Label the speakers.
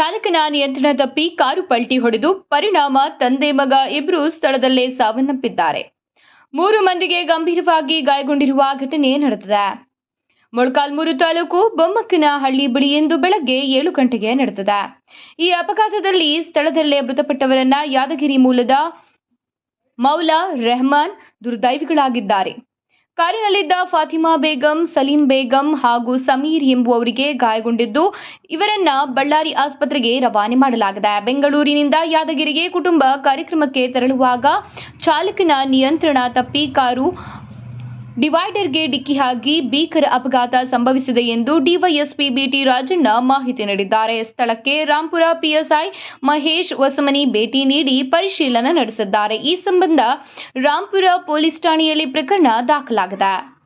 Speaker 1: ಚಾಲಕನ ನಿಯಂತ್ರಣ ತಪ್ಪಿ ಕಾರು ಪಲ್ಟಿ ಹೊಡೆದು ಪರಿಣಾಮ ತಂದೆ ಮಗ ಇಬ್ಬರು ಸ್ಥಳದಲ್ಲೇ ಸಾವನ್ನಪ್ಪಿದ್ದಾರೆ. ಮೂರು ಮಂದಿಗೆ ಗಂಭೀರವಾಗಿ ಗಾಯಗೊಂಡಿರುವ ಘಟನೆ ನಡೆದಿದೆ. ಮೊಳಕಾಲ್ಮೂರು ತಾಲೂಕು ಬೊಮ್ಮಕ್ಕನಹಳ್ಳಿ ಬಳಿ ಎಂದು ಬೆಳಗ್ಗೆ ಏಳು ಗಂಟೆಗೆ ನಡೆದಿದೆ. ಈ ಅಪಘಾತದಲ್ಲಿ ಸ್ಥಳದಲ್ಲೇ ಮೃತಪಟ್ಟವರನ್ನ ಯಾದಗಿರಿ ಮೂಲದ ಮೌಲಾ ರೆಹಮಾನ್ ದುರ್ದೈವಿಗಳಾಗಿದ್ದಾರೆ. ಕಾರಿನಲ್ಲಿದ್ದ ಫಾತಿಮಾ ಬೇಗಂ, ಸಲೀಂ ಬೇಗಂ ಹಾಗೂ ಸಮೀರ್ ಎಂಬುವವರಿಗೆ ಗಾಯಗೊಂಡಿದ್ದು, ಇವರನ್ನ ಬಳ್ಳಾರಿ ಆಸ್ಪತ್ರೆಗೆ ರವಾನೆ ಮಾಡಲಾಗಿದೆ. ಬೆಂಗಳೂರಿನಿಂದ ಯಾದಗಿರಿಗೆ ಕುಟುಂಬ ಕಾರ್ಯಕ್ರಮಕ್ಕೆ ತೆರಳುವಾಗ ಚಾಲಕನ ನಿಯಂತ್ರಣ ತಪ್ಪಿ, ಕಾರು ಡಿವೈಡರ್ಗೆ ಡಿಕ್ಕಿ ಹಾಕಿ ಭೀಕರ ಅಪಘಾತ ಸಂಭವಿಸಿದೆ ಎಂದು ಡಿವೈಎಸ್ಪಿ ಬಿಟಿ ರಾಜಣ್ಣ ಮಾಹಿತಿ ನೀಡಿದ್ದಾರೆ. ಸ್ಥಳಕ್ಕೆ ರಾಂಪುರ ಪಿಎಸ್ಐ ಮಹೇಶ್ ಹೊಸಮನಿ ಭೇಟಿ ನೀಡಿ ಪರಿಶೀಲನೆ ನಡೆಸಿದ್ದಾರೆ. ಈ ಸಂಬಂಧ ರಾಂಪುರ ಪೊಲೀಸ್ ಠಾಣೆಯಲ್ಲಿ ಪ್ರಕರಣ ದಾಖಲಾಗಿದೆ.